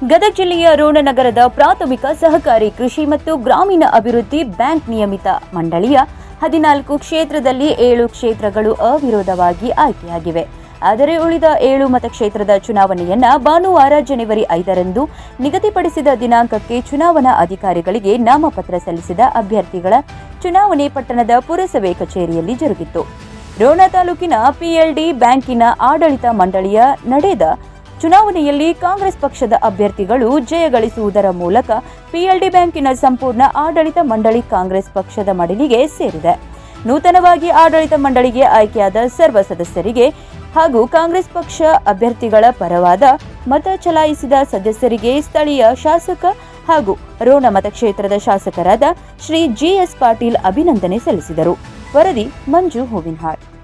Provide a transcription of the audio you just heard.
ಗದಗ ಜಿಲ್ಲೆಯ ರೋಣನಗರದ ಪ್ರಾಥಮಿಕ ಸಹಕಾರಿ ಕೃಷಿ ಮತ್ತು ಗ್ರಾಮೀಣ ಅಭಿವೃದ್ಧಿ ಬ್ಯಾಂಕ್ ನಿಯಮಿತ ಮಂಡಳಿಯ ಹದಿನಾಲ್ಕು ಕ್ಷೇತ್ರದಲ್ಲಿ ಏಳು ಕ್ಷೇತ್ರಗಳು ಅವಿರೋಧವಾಗಿ ಆಯ್ಕೆಯಾಗಿವೆ. ಆದರೆ ಉಳಿದ ಏಳು ಮತಕ್ಷೇತ್ರದ ಚುನಾವಣೆಯನ್ನ ಭಾನುವಾರ ಜನವರಿ ಐದರಂದು ನಿಗದಿಪಡಿಸಿದ ದಿನಾಂಕಕ್ಕೆ ಚುನಾವಣಾ ಅಧಿಕಾರಿಗಳಿಗೆ ನಾಮಪತ್ರ ಸಲ್ಲಿಸಿದ ಅಭ್ಯರ್ಥಿಗಳ ಚುನಾವಣೆ ಪಟ್ಟಣದ ಪುರಸಭೆ ಕಚೇರಿಯಲ್ಲಿ ಜರುಗಿತು. ರೋಣ ತಾಲೂಕಿನ ಪಿಎಲ್ಡಿ ಬ್ಯಾಂಕಿನ ಆಡಳಿತ ಮಂಡಳಿಯ ನಡೆದ ಚುನಾವಣೆಯಲ್ಲಿ ಕಾಂಗ್ರೆಸ್ ಪಕ್ಷದ ಅಭ್ಯರ್ಥಿಗಳು ಜಯಗಳಿಸುವುದರ ಮೂಲಕ ಪಿಎಲ್ಡಿ ಬ್ಯಾಂಕಿನ ಸಂಪೂರ್ಣ ಆಡಳಿತ ಮಂಡಳಿ ಕಾಂಗ್ರೆಸ್ ಪಕ್ಷದ ಮಡಿಲಿಗೆ ಸೇರಿದೆ. ನೂತನವಾಗಿ ಆಡಳಿತ ಮಂಡಳಿಗೆ ಆಯ್ಕೆಯಾದ ಸರ್ವ ಸದಸ್ಯರಿಗೆ ಹಾಗೂ ಕಾಂಗ್ರೆಸ್ ಪಕ್ಷ ಅಭ್ಯರ್ಥಿಗಳ ಪರವಾದ ಮತ ಚಲಾಯಿಸಿದ ಸದಸ್ಯರಿಗೆ ಸ್ಥಳೀಯ ಶಾಸಕ ಹಾಗೂ ರೋಣ ಮತಕ್ಷೇತ್ರದ ಶಾಸಕರಾದ ಶ್ರೀ ಜಿಎಸ್ ಪಾಟೀಲ್ ಅಭಿನಂದನೆ ಸಲ್ಲಿಸಿದರು. ವರದಿ ಮಂಜು ಹೂವಿನಹಾಳ್.